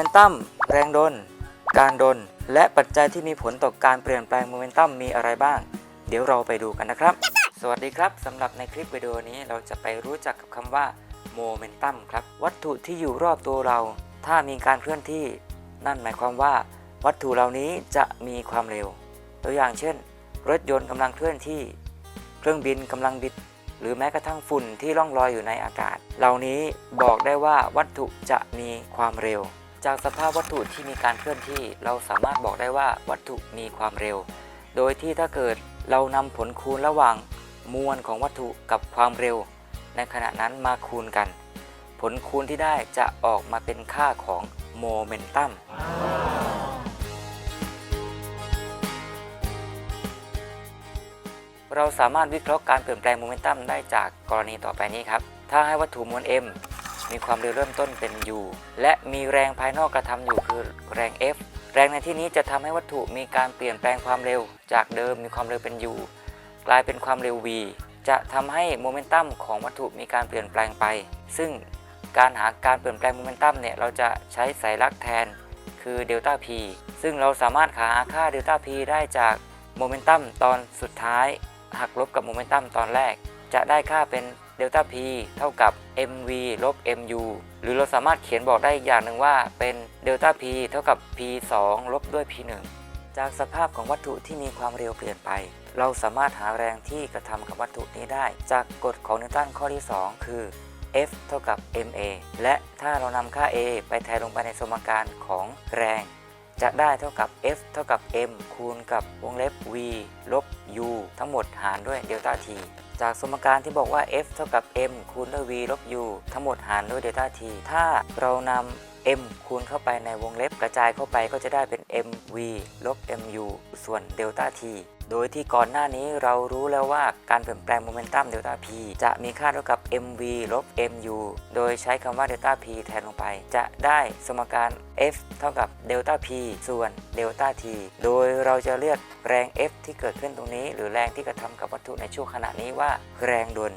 มนตัมแรงดน การดน และปัจจัยที่มีผลต่อการเปลี่ยนแปลงโมเมนตัมมีอะไรบ้าง เดี๋ยวเราไปดูกันนะครับ สวัสดีครับสำหรับในคลิปวิดีโอนี้เราจะไปรู้จักกับคำว่าโมเมนตัมครับ วัตถุที่อยู่รอบตัวเรา ถ้ามีการเคลื่อนที่ นั่นหมายความว่า วัตถุเหล่านี้จะมีความเร็ว ตัวอย่างเช่น รถยนต์กำลังเคลื่อนที่ เครื่องบินกำลังบินหรือแม้กระทั่งฝุ่นที่ล่องลอยอยู่ในอากาศ เหล่านี้บอกได้ว่าวัตถุจะมีความเร็ว จากสภาพวัตถุที่มีการเคลื่อนที่ เราสามารถบอกได้ว่าวัตถุมีความเร็ว โดยที่ถ้าเกิดเรานำผลคูณระหว่างมวลของวัตถุกับความเร็ว ในขณะนั้นมาคูณกัน ผลคูณที่ได้จะออกมาเป็นค่าของโมเมนตัมเราสามารถวิเคราะห์การเปลี่ยนแปลงโมเมนตัมได้จากกรณีต่อไปนี้ครับ ถ้าให้วัตถุมวล m มีความเร็วเริ่มต้นเป็น u และมีแรงภายนอกกระทำอยู่คือแรง F แรงในที่นี้จะทำให้วัตถุมีการเปลี่ยนแปลงความเร็ว จากเดิมมีความเร็วเป็น u กลายเป็นความเร็ว v จะทำให้โมเมนตัมของวัตถุมีการเปลี่ยนแปลงไป ซึ่งการหาการเปลี่ยนแปลงโมเมนตัมเนี่ยเราจะใช้สายลักษณ์แทนคือเดลต้า p ซึ่งเราสามารถหาค่าเดลต้า p ได้จากโมเมนตัมตอนสุดท้าย หักลบกับโมเมนตัมตอนแรก จะได้ค่าเป็น เดลต้า p เท่ากับ mv ลบ mu หรือเราสามารถเขียนบอกได้อีกอย่างหนึ่งว่าเป็นเดลต้า p เท่ากับ p 2ลบด้วย p 1จากสภาพของวัตถุที่มีความเร็วเปลี่ยนไป เราสามารถหาแรงที่กระทำกับวัตถุนี้ได้ จากกฎของนิวตันข้อที่ 2 คือ F เท่ากับ ma และถ้าเรานำค่า a ไปแทนลงไปในสมการของแรง จะได้เท่ากับ F เท่ากับ m คูณกับวงเล็บ v ลบ u ทั้งหมดหารด้วยเดลต้า t จากสมการที่บอกว่า F เท่ากับ m คูณด้วย v ลบ u ทั้งหมดหารด้วยเดลต้า t ถ้าเรานำ m คูณเข้าไปในวงเล็บกระจายเข้าไปก็จะได้เป็น mv ลบ mu ส่วนเดลต้า t โดยที่ก่อนหน้านี้เรารู้แล้วว่าการเปลี่ยนแปลงโมเมนตัมเดลต้า p จะมีค่าเท่ากับ mv ลบ mu โดยใช้คำว่าเดลต้า p แทนลงไป จะได้สมการ f เท่ากับเดลต้า p ส่วนเดลต้า t โดยเราจะเรียกแรง f ที่เกิดขึ้นตรงนี้ หรือแรงที่กระทำกับวัตถุในช่วงขณะนี้ว่าแรงดล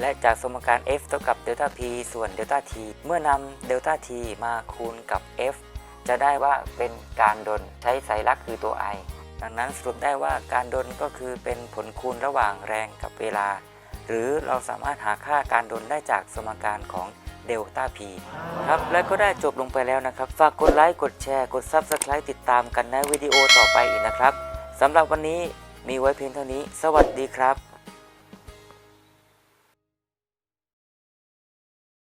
และจากสมการ f เท่ากับเดลต้า p ส่วนเดลต้า t เมื่อนำเดลต้า t มาคูณกับ f จะได้ว่าเป็นการดลใช้สายลักคือตัว i ดังนั้นสรุปได้ว่าการดลก็คือเป็นผลคูณระหว่างแรงกับเวลา หรือเราสามารถหาค่าการดลได้จากสมการของเดลต้า p ครับ และก็ได้จบลงไปแล้วนะครับ ฝากกดไลค์กดแชร์กด Subscribe ติดตามกันในวิดีโอต่อไปอีกนะครับสำหรับวันนี้มีไว้เพียงเท่านี้ สวัสดีครับ